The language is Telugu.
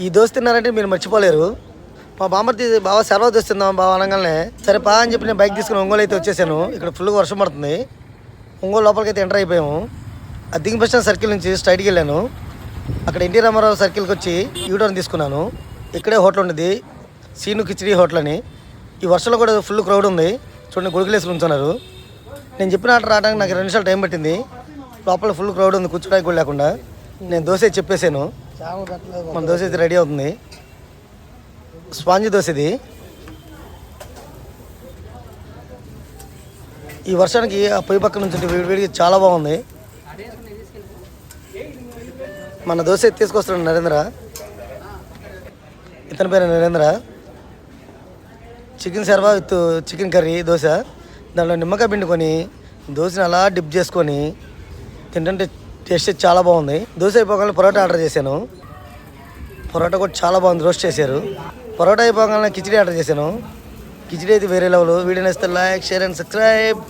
ఈ దోశ తిన్నారంటే మీరు మర్చిపోలేరు. మా బామ్మర్తి బాగా సెలవు తెస్తున్నాం బావ అనగానే సరే పా అని చెప్పి నేను బైక్ తీసుకుని ఒంగోలు అయితే వచ్చేసాను. ఇక్కడ ఫుల్గా వర్షం పడుతుంది. ఒంగోలు లోపలికి అయితే ఎంటర్ అయిపోయాము. అద్దెకి బస్ స్టాండ్ సర్కిల్ నుంచి స్ట్రైట్కి వెళ్ళాను. అక్కడ ఎన్టీ రామారావు సర్కిల్కి వచ్చి యూటర్న్ తీసుకున్నాను. ఇక్కడే హోటల్ ఉండేది. సీను కిచిడి హోటల్ అని. ఈ వర్షంలో కూడా ఫుల్ క్రౌడ్ ఉంది. చూడండి గుడికలేసి ఉంచున్నారు నేను చెప్పిన ఆట రావడానికి నాకు రెండు నిమిషాలు టైం పట్టింది. లోపల ఫుల్ క్రౌడ్ ఉంది కూర్చోడానికి కూడా లేకుండా. నేను దోశ చెప్పేసాను చెప్పేశాను. మన దోశ అయితే రెడీ అవుతుంది. స్పాంజ్ దోశ ఇది. ఈ వర్షానికి ఆ పొయ్యి పక్క నుంచి వేడి చాలా బాగుంది. మన దోశ తీసుకొస్తున్నాడు నరేంద్ర. ఇతని పేరు నరేంద్ర. చికెన్ సర్వా విత్ చికెన్ కర్రీ దోశ. దాంట్లో నిమ్మకాయ పిండుకొని దోశని అలా డిప్ చేసుకొని తింటుంటే టేస్ట్ అయితే చాలా బాగుంది. దోశ అయిపోగానే పరోటా ఆర్డర్ చేశాను. పరోటా కూడా చాలా బాగుంది రోస్ట్ చేశారు. పరోటా అయిపోగానే కిచిడి ఆర్డర్ చేశాను. కిచిడి అయితే వేరే లెవెల్. వీడియో నేస్తే లైక్ షేర్ అండ్ సబ్స్క్రైబ్.